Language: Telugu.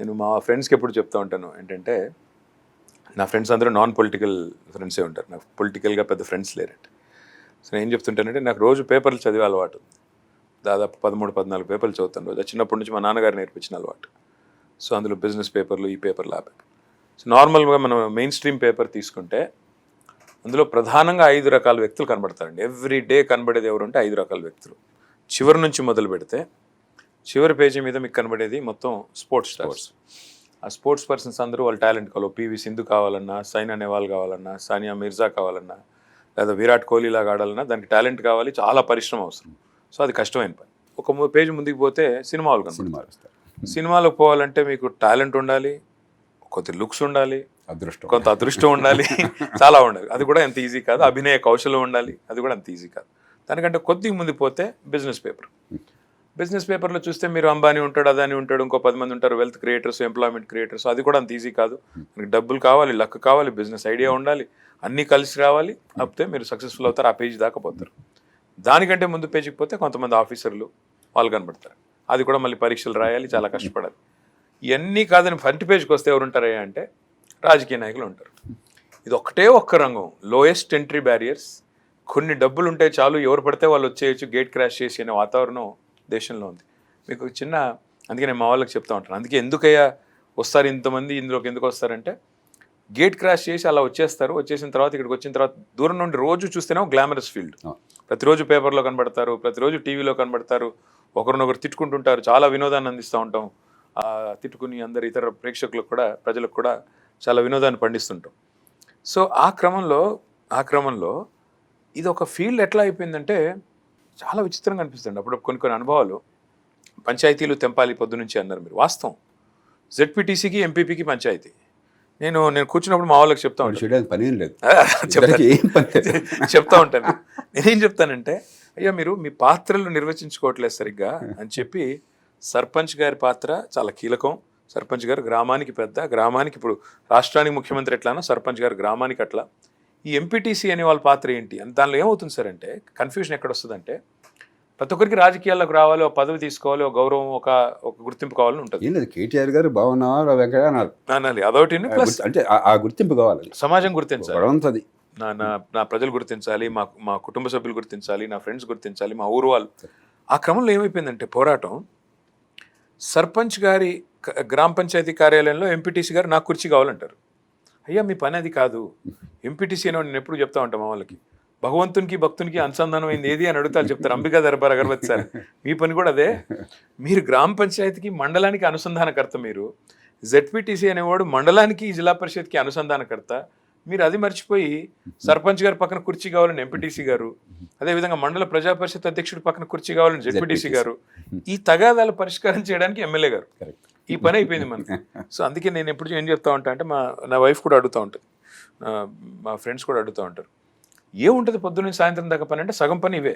నేను మా ఫ్రెండ్స్కి ఎప్పుడు చెప్తా ఉంటాను ఏంటంటే నా ఫ్రెండ్స్ అందరూ నాన్ పొలిటికల్ ఫ్రెండ్సే ఉంటారు. నాకు పొలిటికల్గా పెద్ద ఫ్రెండ్స్ లేరంట. సో నేను ఏం చెప్తుంటానంటే నాకు రోజు పేపర్లు చదివే అలవాటు దాదాపు పదమూడు పద్నాలుగు పేపర్లు చదువుతాను రోజు. చిన్నప్పటి నుంచి మా నాన్నగారు నేర్పించిన అలవాటు. సో అందులో బిజినెస్ పేపర్లు ఈ పేపర్లు ఆ పేపర్ సో నార్మల్గా మనం మెయిన్ స్ట్రీమ్ పేపర్ తీసుకుంటే అందులో ప్రధానంగా ఐదు రకాల వ్యక్తులు కనబడతారండి. ఎవ్రీ డే కనబడేది ఎవరు అంటే ఐదు రకాల వ్యక్తులు. చివరి నుంచి మొదలు పెడితే చివరి పేజీ మీద మీకు కనబడేది మొత్తం స్పోర్ట్స్ స్టార్స్ ఆ స్పోర్ట్స్ పర్సన్స్ అందరూ వాళ్ళ టాలెంట్ కావాలి. పివి సింధు కావాలన్నా సైనా నెహ్వాల్ కావాలన్నా సానియా మిర్జా కావాలన్నా లేదా విరాట్ కోహ్లీ లాగా ఆడాలన్నా దానికి టాలెంట్ కావాలి. చాలా పరిశ్రమ అవసరం. సో అది కష్టమైన పని. ఒక పేజీ ముందుకు పోతే కనబడతారు సినిమాలు వస్తాయి. సినిమాలోకి పోవాలంటే మీకు టాలెంట్ ఉండాలి కొద్ది లుక్స్ ఉండాలి అదృష్టం. కొంత అదృష్టం ఉండాలి. చాలా ఉండాలి. అది కూడా ఎంత ఈజీ కాదు. అభినయ కౌశలం ఉండాలి. అది కూడా అంత ఈజీ కాదు. దానికంటే కొద్దిగా ముందు పోతే బిజినెస్ పేపర్. బిజినెస్ పేపర్లో చూస్తే మీరు అంబానీ ఉంటాడు అదాని ఉంటాడు ఇంకో పది మంది ఉంటారు వెల్త్ క్రియేటర్స్ ఎంప్లాయ్మెంట్ క్రియేటర్స్ అది కూడా అంత ఈజీ కాదు. మీకు డబ్బులు కావాలి లక్ కావాలి బిజినెస్ ఐడియా ఉండాలి. అన్నీ కలిసి రావాలి అప్పుతే మీరు సక్సెస్ఫుల్ అవుతారు ఆ పేజీ దాకా పోతారు. దానికంటే ముందు పేజీకి పోతే కొంతమంది ఆఫీసర్లు వాళ్ళు కనబడతారు. అది కూడా మళ్ళీ పరీక్షలు రాయాలి చాలా కష్టపడాలి. ఇవన్నీ కాదని ఫ్రంట్ పేజ్కి వస్తే ఎవరు ఉంటారా అంటే రాజకీయ నాయకులు ఉంటారు. ఇది ఒక్కటే ఒక్క రంగం. లోయెస్ట్ ఎంట్రీ బ్యారియర్స్ కొన్ని డబ్బులు ఉంటే చాలు ఎవరు పడితే వాళ్ళు వచ్చేయచ్చు గేట్ క్రాష్ చేసి అనే వాతావరణం దేశంలో ఉంది. మీకు చిన్న అందుకే నేను మా వాళ్ళకి చెప్తా ఉంటాను. అందుకే ఎందుకయ్యా వస్తారు ఇంతమంది ఇందులోకి ఎందుకు వస్తారంటే గేట్ క్రాష్ చేసి అలా వచ్చేస్తారు. వచ్చేసిన తర్వాత ఇక్కడికి వచ్చిన తర్వాత దూరం నుండి రోజు చూస్తేనే గ్లామరస్ ఫీల్డ్. ప్రతిరోజు పేపర్లో కనబడతారు ప్రతిరోజు టీవీలో కనబడతారు ఒకరినొకరు తిట్టుకుంటుంటారు. చాలా వినోదాన్ని అందిస్తూ ఉంటాం. ఆ తిట్టుకుని అందరు ఇతర ప్రేక్షకులకు కూడా ప్రజలకు కూడా చాలా వినోదాన్ని పండిస్తుంటాం. సో ఆ క్రమంలో ఆ క్రమంలో ఇది ఒక ఫీల్డ్ ఎట్లా అయిపోయిందంటే చాలా విచిత్రంగా అనిపిస్తుంది అప్పుడు కొన్ని కొన్ని అనుభవాలు పంచాయతీలు తెంపాలి పొద్దు నుంచి అన్నారు మీరు. వాస్తవం. జెడ్పీటీసీకి ఎంపీపీకి పంచాయతీ. నేను నేను కూర్చున్నప్పుడు మా వాళ్ళకి చెప్తా ఉంటాను. పని లేదు. చెప్తా ఉంటాను. నేనేం చెప్తానంటే అయ్యా మీరు మీ పాత్రలు నిర్వచించుకోవట్లేదు సరిగ్గా అని చెప్పి సర్పంచ్ గారి పాత్ర చాలా కీలకం. సర్పంచ్ గారు గ్రామానికి పెద్ద గ్రామానికి ఇప్పుడు రాష్ట్రానికి ముఖ్యమంత్రి ఎట్లానో సర్పంచ్ గారు గ్రామానికి అట్లా. ఈ ఎంపీటీసీ అనే వాళ్ళ పాత్ర ఏంటి? దానిలో ఏమవుతుంది సార్ అంటే కన్ఫ్యూజన్ ఎక్కడ వస్తుందంటే ప్రతి ఒక్కరికి రాజకీయాల్లోకి రావాలి ఒక పదవి తీసుకోవాలి ఒక గౌరవం ఒక ఒక గుర్తింపు కావాలని ఉంటుంది. లేదు కేటీఆర్ గారు బాగున్నావా వెంకయ్య అన్నారు. అనాలి. అదొకటి అంటే ఆ- గుర్తింపు కావాలి. సమాజం గుర్తించాలి. నా నా నా ప్రజలు గుర్తించాలి మా మా కుటుంబ సభ్యులు గుర్తించాలి నా ఫ్రెండ్స్ గుర్తించాలి మా ఊరు వాళ్ళు. ఆ క్రమంలో ఏమైపోయిందంటే పోరాటం సర్పంచ్ గారి గ్రామ పంచాయతీ కార్యాలయంలో ఎంపీటీసీ గారు నాకు కుర్చీ కావాలంటారు. అయ్యా మీ పని అది కాదు. ఎంపీటీసీ అని నేను ఎప్పుడు చెప్తా ఉంటాం మా వాళ్ళకి. భగవంతునికి భక్తునికి అనుసంధానం అయింది ఏది అని అడుగుతారు చెప్తారు. అంబికా దర్బార్ అగర్వత్ సార్ మీ పని కూడా అదే. మీరు గ్రామ పంచాయతీకి మండలానికి అనుసంధానకర్త మీరు. జెడ్పీటీసీ అనేవాడు మండలానికి జిల్లా పరిషత్కి అనుసంధానకర్త. మీరు అది మర్చిపోయి సర్పంచ్ గారు పక్కన కుర్చీ కావాలని ఎంపీటీసీ గారు అదేవిధంగా మండల ప్రజా పరిషత్ అధ్యక్షుడు పక్కన కుర్చీ కావాలని జెడ్పీటీసీ గారు ఈ తగాదాలు పరిష్కారం చేయడానికి ఎమ్మెల్యే గారు. కరెక్ట్. ఈ పని అయిపోయింది మనకి. సో అందుకే నేను ఎప్పుడు ఏం చెప్తా ఉంటా అంటే మా నా వైఫ్ కూడా అడుగుతూ ఉంటుంది. మా ఫ్రెండ్స్ కూడా అడుగుతూ ఉంటారు. ఏముంటుంది పొద్దున్న సాయంత్రం దాకా పని అంటే సగం పని ఇవే.